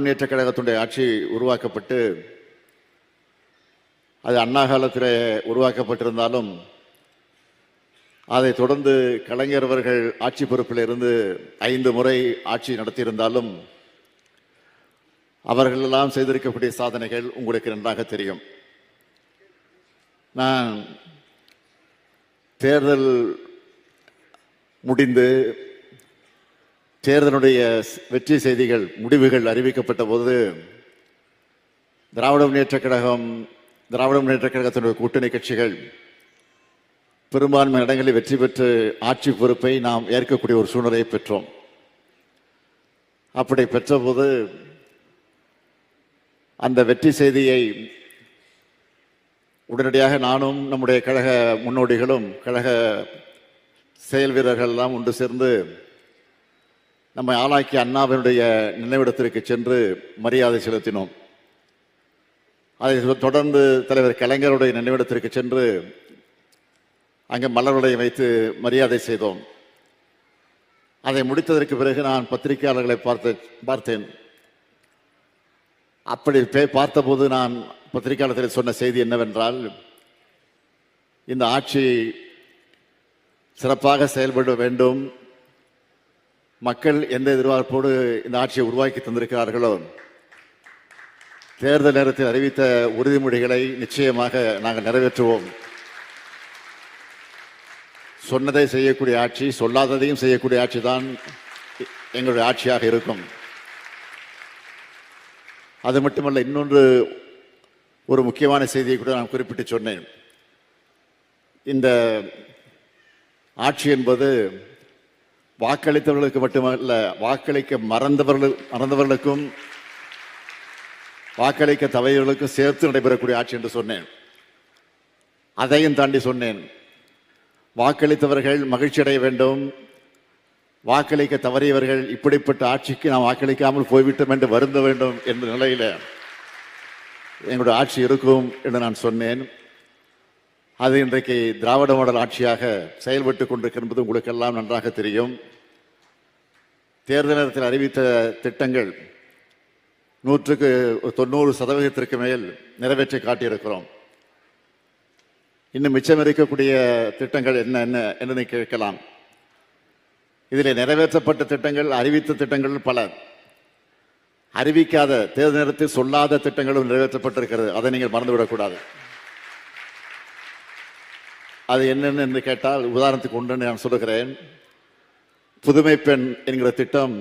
முன்னேற்ற கழகத்துடைய ஆட்சி உருவாக்கப்பட்டு அது அண்ணா காலத்தில் உருவாக்கப்பட்டிருந்தாலும் அதை தொடர்ந்து கலைஞர் அவர்கள் ஆட்சி பொறுப்பில் இருந்து ஐந்து முறை ஆட்சி நடத்தியிருந்தாலும் அவர்களெல்லாம் செய்திருக்கக்கூடிய சாதனைகள் உங்களுக்கு நன்றாக தெரியும். நான் தேர்தல் முடிந்து தேர்தலுடைய வெற்றி செய்திகள் முடிவுகள் அறிவிக்கப்பட்ட போது திராவிட முன்னேற்ற கழகம் திராவிட முன்னேற்ற கழகத்தினுடைய கூட்டணி கட்சிகள் பெரும்பான்மை இடங்களில் வெற்றி பெற்று ஆட்சி பொறுப்பை நாம் ஏற்கக்கூடிய ஒரு சூழ்நிலையை பெற்றோம். அப்படி பெற்றபோது அந்த வெற்றி செய்தியை உடனடியாக நானும் நம்முடைய கழக முன்னோடிகளும் கழக செயல் வீரர்கள் எல்லாம் ஒன்று சேர்ந்து நம்மை ஆளாக்கிய அண்ணாவினுடைய நினைவிடத்திற்கு சென்று மரியாதை செலுத்தினோம். அதை தொடர்ந்து தலைவர் கலைஞருடைய நினைவிடத்திற்கு சென்று அங்கே மலர்களை வைத்து மரியாதை செய்தோம். அதை முடித்ததற்கு பிறகு நான் பத்திரிகையாளர்களை பார்த்து பார்த்தேன். அப்படி பே- பார்த்தபோது நான் பத்திரிகையாளர்கள் சொன்ன செய்தி என்னவென்றால் இந்த ஆட்சி சிறப்பாக செயல்பட வேண்டும் மக்கள் எந்த எதிர்பார்ப்போடு இந்த ஆட்சியை உருவாக்கி தந்திருக்கிறார்களோ தேர்தல் நேரத்தில் அறிவித்த உறுதிமொழிகளை நிச்சயமாக நாங்கள் நிறைவேற்றுவோம். சொன்னதை செய்யக்கூடிய ஆட்சி சொல்லாததையும் செய்யக்கூடிய ஆட்சி தான் எங்களுடைய ஆட்சியாக இருக்கும். அது மட்டுமல்ல இன்னொன்று ஒரு முக்கியமான செய்தியை கூட நான் குறிப்பிட்டு சொன்னேன். இந்த ஆட்சி என்பது வாக்களித்தவர்களுக்கு மட்டுமல்ல வாக்களிக்க மறந்தவர்கள் மறந்தவர்களுக்கும் வாக்களிக்க தவறியவர்களுக்கும் சேர்த்து நடைபெறக்கூடிய ஆட்சி என்று சொன்னேன். அதையும் தாண்டி சொன்னேன் வாக்களித்தவர்கள் மகிழ்ச்சி அடைய வேண்டும். வாக்களிக்க தவறியவர்கள் இப்படிப்பட்ட ஆட்சிக்கு நாம் வாக்களிக்காமல் போய்விட்டோம் என்று வருந்த வேண்டும் என்ற நிலையில் எங்களுடைய ஆட்சி இருக்கும் என்று நான் சொன்னேன். அது இன்றைக்கு திராவிட மாடல் ஆட்சியாக செயல்பட்டு கொண்டிருக்கிறது உங்களுக்கு உங்களுக்கெல்லாம் நன்றாக தெரியும். தேர்தல் நேரத்தில் அறிவித்த திட்டங்கள் நூற்றுக்கு தொண்ணூறு சதவீதத்திற்கு மேல் நிறைவேற்றி காட்டியிருக்கிறோம். இன்னும் மிச்சம் இருக்கக்கூடிய திட்டங்கள் என்ன என்ன என்று கேட்கலாம். இதில் நிறைவேற்றப்பட்ட திட்டங்கள் அறிவித்த திட்டங்கள் பல. அறிவிக்காத தேர்தல் நேரத்தில் சொல்லாத திட்டங்களும் நிறைவேற்றப்பட்டிருக்கிறது. அதை நீங்கள் மறந்துவிடக்கூடாது. அது என்னென்னு என்று கேட்டால் உதாரணத்துக்கு ஒன்று நான் சொல்லுகிறேன். புதுமை பெண் என்கிற திட்டம்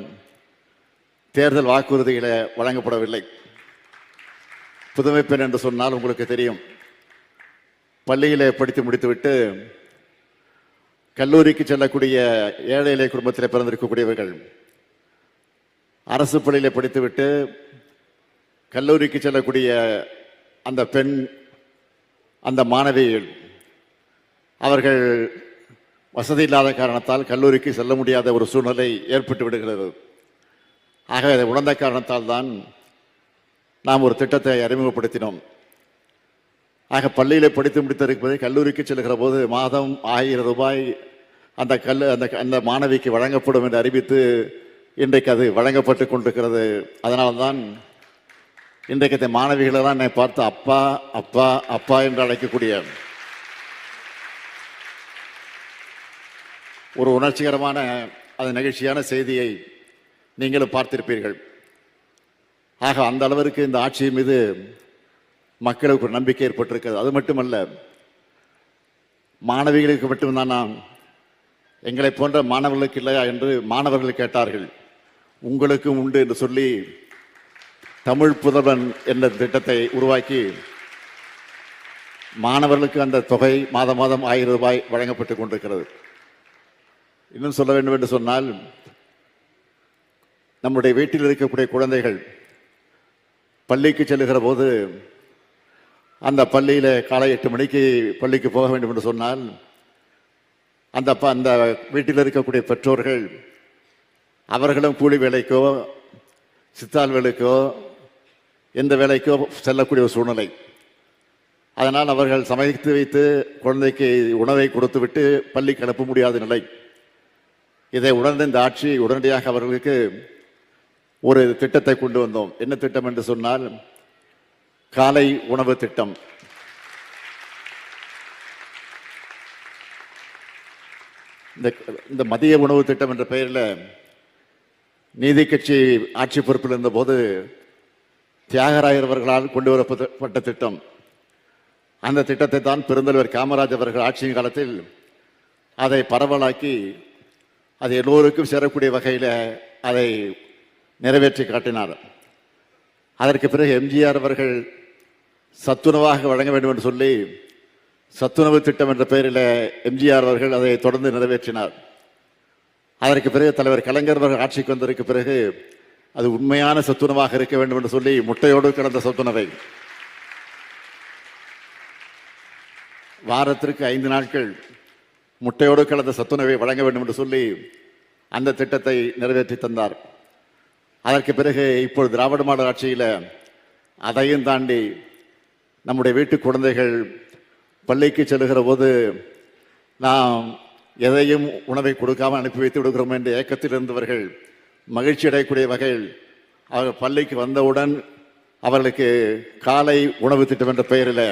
தேர்தல் வாக்குறுதிகளை வழங்கப்படவில்லை. புதுமை பெண் என்று சொன்னால் உங்களுக்கு தெரியும். பள்ளியில் படித்து முடித்துவிட்டு கல்லூரிக்கு செல்லக்கூடிய ஏழை இலை குடும்பத்தில் பிறந்திருக்கக்கூடியவர்கள் அரசு பள்ளியில் படித்துவிட்டு கல்லூரிக்கு செல்லக்கூடிய அந்த பெண் அந்த மாணவிகள் அவர்கள் வசதி இல்லாத காரணத்தால் கல்லூரிக்கு செல்ல முடியாத ஒரு சூழ்நிலை ஏற்பட்டு விடுகிறது. ஆக அதை உணர்ந்த காரணத்தால் தான் நாம் ஒரு திட்டத்தை அறிமுகப்படுத்தினோம். ஆக பள்ளியில் படித்து முடித்திருப்பது கல்லூரிக்கு செல்கிற போது மாதம் ஆயிரம் ரூபாய் அந்த கல் அந்த அந்த மாணவிக்கு வழங்கப்படும் என்று அறிவித்து இன்றைக்கு அது வழங்கப்பட்டு கொண்டிருக்கிறது. அதனால தான் இன்றைக்கு இந்த மாணவிகளெல்லாம் என்னை பார்த்து அப்பா அப்பா அப்பா என்று அழைக்கக்கூடிய ஒரு உணர்ச்சிகரமான அது நிகழ்ச்சியான செய்தியை நீங்களும் பார்த்திருப்பீர்கள். ஆக அந்த அளவிற்கு இந்த ஆட்சி மீது மக்களுக்கு ஒரு நம்பிக்கை ஏற்பட்டிருக்கிறது. அது மட்டுமல்ல மாணவிகளுக்கு மட்டும்தான் நான் எங்களை போன்ற மாணவர்களுக்கு இல்லையா? என்று மாணவர்கள் கேட்டார்கள். உங்களுக்கும் உண்டு என்று சொல்லி தமிழ் புதல்வன் என்ற திட்டத்தை உருவாக்கி மாணவர்களுக்கு அந்த தொகை மாதம் மாதம் ஆயிரம் ரூபாய் வழங்கப்பட்டு கொண்டிருக்கிறது. இன்னும் சொல்ல வேண்டும் என்று சொன்னால் நம்முடைய வீட்டில் இருக்கக்கூடிய குழந்தைகள் பள்ளிக்கு செல்லுகிற போது அந்த பள்ளியில் காலை எட்டு மணிக்கு பள்ளிக்கு போக வேண்டும் என்று சொன்னால் அந்த ப- அந்த வீட்டில் இருக்கக்கூடிய பெற்றோர்கள் அவர்களும் கூலி வேலைக்கோ சித்தால் வேலைக்கோ எந்த வேலைக்கோ செல்லக்கூடிய ஒரு சூழ்நிலை. அதனால் அவர்கள் சமைத்து வைத்து குழந்தைக்கு உணவை கொடுத்துவிட்டு பள்ளிக்கு அனுப்ப முடியாத நிலை. இதை உணர்ந்த இந்த ஆட்சி உடனடியாக அவர்களுக்கு ஒரு திட்டத்தை கொண்டு வந்தோம். என்ன திட்டம் என்று சொன்னால் காலை உணவு திட்டம். இந்த இந்த மதிய உணவு திட்டம் என்ற பெயரில் நீதி கட்சி ஆட்சி பொறுப்பில் இருந்தபோது தியாகராயர் அவர்களால் கொண்டு வரப்பட்ட திட்டம். அந்த திட்டத்தை தான் பெருந்தலைவர் காமராஜ் அவர்கள் ஆட்சியின் காலத்தில் அதை பரவலாக்கி அது எல்லோருக்கும் சேரக்கூடிய வகையில் அதை நிறைவேற்றி காட்டினார். அதற்கு பிறகு எம்ஜிஆர் அவர்கள் சத்துணவாக வழங்க வேண்டும் என்று சொல்லி சத்துணவு திட்டம் என்ற பெயரில் எம்ஜிஆர் அவர்கள் அதை தொடர்ந்து நிறைவேற்றினார். அதற்கு பிறகு தலைவர் கலைஞர் அவர்கள் ஆட்சிக்கு வந்ததற்கு பிறகு அது உண்மையான சத்துணவாக இருக்க வேண்டும் என்று சொல்லி முட்டையோடு கிடந்த சத்துணவை. வாரத்திற்கு ஐந்து நாட்கள் முட்டையோடு கலந்த சத்துணவை வழங்க வேண்டும் என்று சொல்லி அந்த திட்டத்தை நிறைவேற்றி தந்தார். அதற்கு பிறகு இப்பொழுது திராவிட மாடல் ஆட்சியில் அதையும் தாண்டி நம்முடைய வீட்டு குழந்தைகள் பள்ளிக்கு செல்கிற போது நாம் எதையும் உணவை கொடுக்காமல் அனுப்பி வைத்து விடுகிறோம் என்ற ஏக்கத்தில் இருந்தவர்கள் மகிழ்ச்சி அடையக்கூடிய வகையில் அவர் பள்ளிக்கு வந்தவுடன் அவர்களுக்கு காலை உணவு திட்டம் என்ற பெயரில்